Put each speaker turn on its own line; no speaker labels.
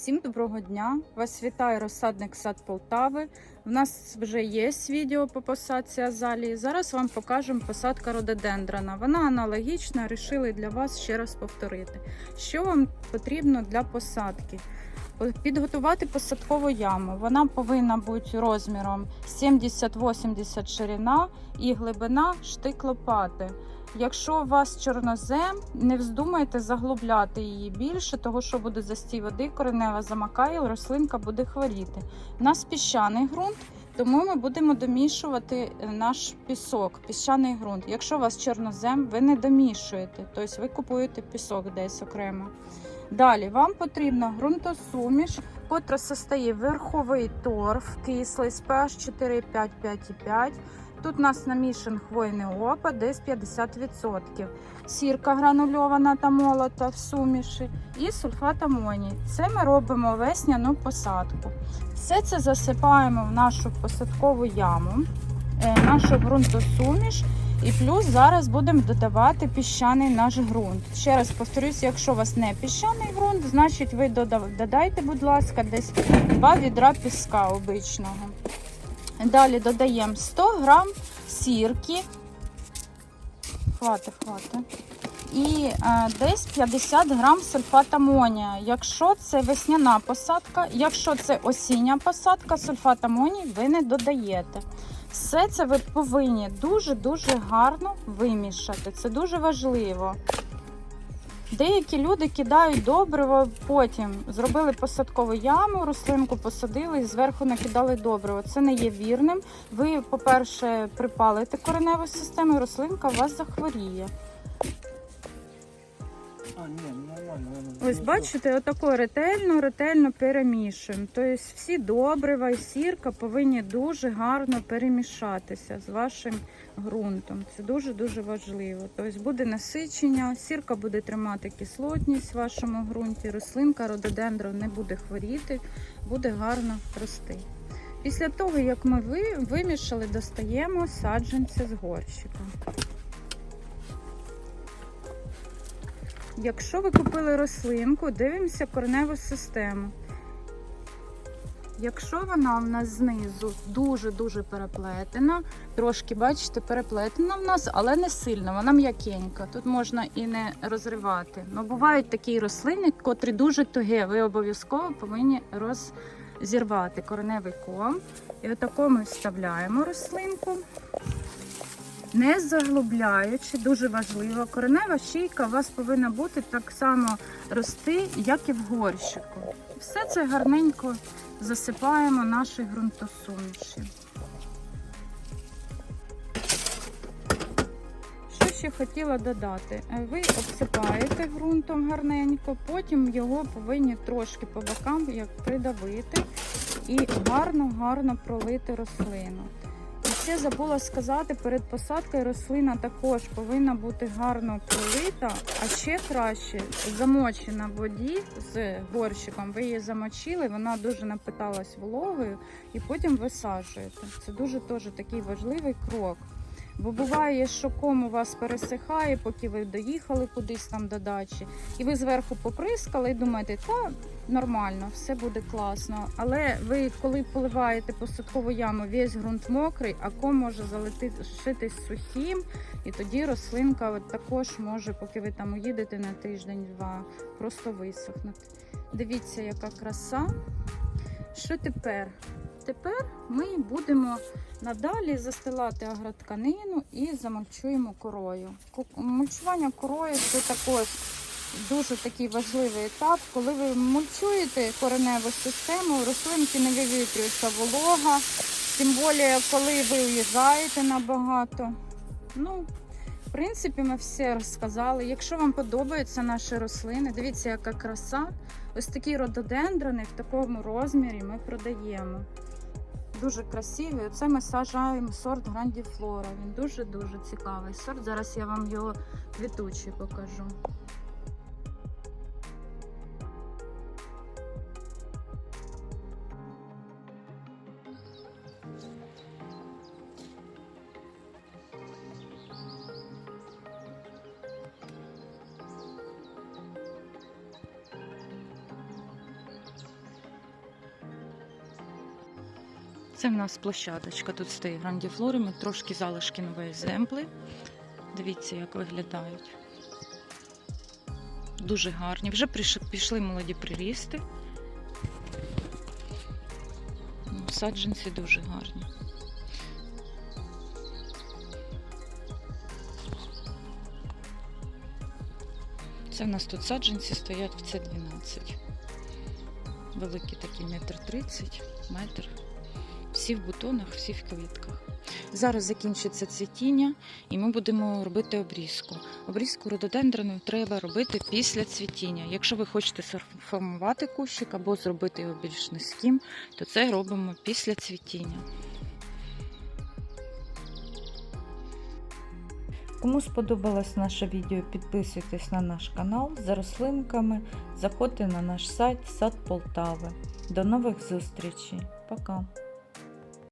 Всім доброго дня! Вас вітає розсадник сад Полтави. У нас вже є відео по посадці азалії. Зараз вам покажемо посадка рододендрона. Вона аналогічна, рішили для вас ще раз повторити. Що вам потрібно для посадки? Підготувати посадкову яму. Вона повинна бути розміром 70-80 ширина і глибина штик лопати. Якщо у вас чорнозем, не вздумайте заглубляти її більше, того що буде застій води, коренева замакає, рослинка буде хворіти. У нас піщаний ґрунт, тому ми будемо домішувати наш пісок, піщаний ґрунт. Якщо у вас чорнозем, ви не домішуєте, тобто ви купуєте пісок десь окремо. Далі вам потрібна ґрунтосуміш, котра состоїть верховий торф, кислий з pH 4,5-5,5. Тут у нас намішан хвойний опад, десь 50%. Сірка гранульована та молота в суміші і сульфат амоній. Це ми робимо весняну посадку. Все це засипаємо в нашу посадкову яму, е, нашу ґрунтосуміш. І плюс зараз будемо додавати піщаний наш ґрунт. Ще раз повторюсь, якщо у вас не піщаний ґрунт, значить ви додайте, будь ласка, десь 2 відра піска обичного. Далі додаємо 100 грам сірки. Хвати, хвати. І е, десь 50 грам сульфат амонія. Якщо це весняна посадка, якщо це осіння посадка, сульфат амоній ви не додаєте. Все це ви повинні дуже-дуже гарно вимішати. Це дуже важливо. Деякі люди кидають добриво, потім зробили посадкову яму, рослинку посадили і зверху накидали добриво. Це не є вірним. Ви, по-перше, припалите кореневу систему, і рослинка у вас захворіє. Ось бачите, отако ретельно, ретельно перемішуємо. Тобто всі добрива і сірка повинні дуже гарно перемішатися з вашим ґрунтом. Це дуже-дуже важливо. Тобто буде насичення, сірка буде тримати кислотність в вашому ґрунті, рослинка рододендрон не буде хворіти, буде гарно рости. Після того, як ми вимішали, достаємо саджанці з горщика. Якщо ви купили рослинку, дивимося кореневу систему. Якщо вона в нас знизу дуже-дуже переплетена, трошки, бачите, переплетена в нас, але не сильно, вона м'якенька. Тут можна і не розривати. Ну, бувають такі рослини, котрі дуже туге. Ви обов'язково повинні розірвати кореневий ком. І отако ми вставляємо рослинку. Не заглубляючи, дуже важливо, коренева шийка у вас повинна бути так само рости, як і в горщику. Все це гарненько засипаємо наші ґрунтосуміші. Ще хотіла додати? Е, Ви обсипаєте ґрунтом гарненько, потім його повинні трошки по бокам як придавити і гарно-гарно пролити рослину. Ще забула сказати, перед посадкою рослина також повинна бути гарно пролита, а ще краще замочена в воді з горщиком. Ви її замочили, вона дуже напиталась вологою і потім висаджуєте. Це дуже теж такий важливий крок. Бо буває, що ком у вас пересихає, поки ви доїхали кудись там до дачі, і ви зверху поприскали і думаєте, та нормально, все буде класно. Але ви, коли поливаєте посадкову яму, весь ґрунт мокрий, а ком може залишитись сухим, і тоді рослинка також може, поки ви там уїдете на тиждень-два, просто висохнути. Дивіться, яка краса. Що тепер? Тепер ми будемо надалі застилати агротканину і замульчуємо корою. Мульчування корою це також дуже такий важливий етап. Коли ви мульчуєте кореневу систему, рослинки не вивітрюється волога, тим більше, коли ви уїжджаєте набагато. Ну, в принципі, ми все розказали. Якщо вам подобаються наші рослини, дивіться, яка краса. Ось такі рододендрони в такому розмірі ми продаємо. Дуже красивий. Оце ми сажаємо сорт Грандіфлора. Він дуже-дуже цікавий сорт. Зараз я вам його квітучий покажу. Це в нас площадочка. Тут стоїть грандіфлорами, трошки залишки нової земли. Дивіться, як виглядають. Дуже гарні. Вже пішли молоді прирісти. Ну, Саджанці дуже гарні. Це в нас тут саджанці стоять в С12. Великі такі метр тридцять, метр. Всі в бутонах, всі в квітках. Зараз закінчиться цвітіння, і ми будемо робити обрізку. Обрізку рододендрону треба робити після цвітіння. Якщо ви хочете сформувати кущик або зробити його більш низьким, то це робимо після цвітіння.
Кому сподобалось наше відео, підписуйтесь на наш канал за рослинками, заходьте на наш сайт Сад Полтави. До нових зустрічей. Пока!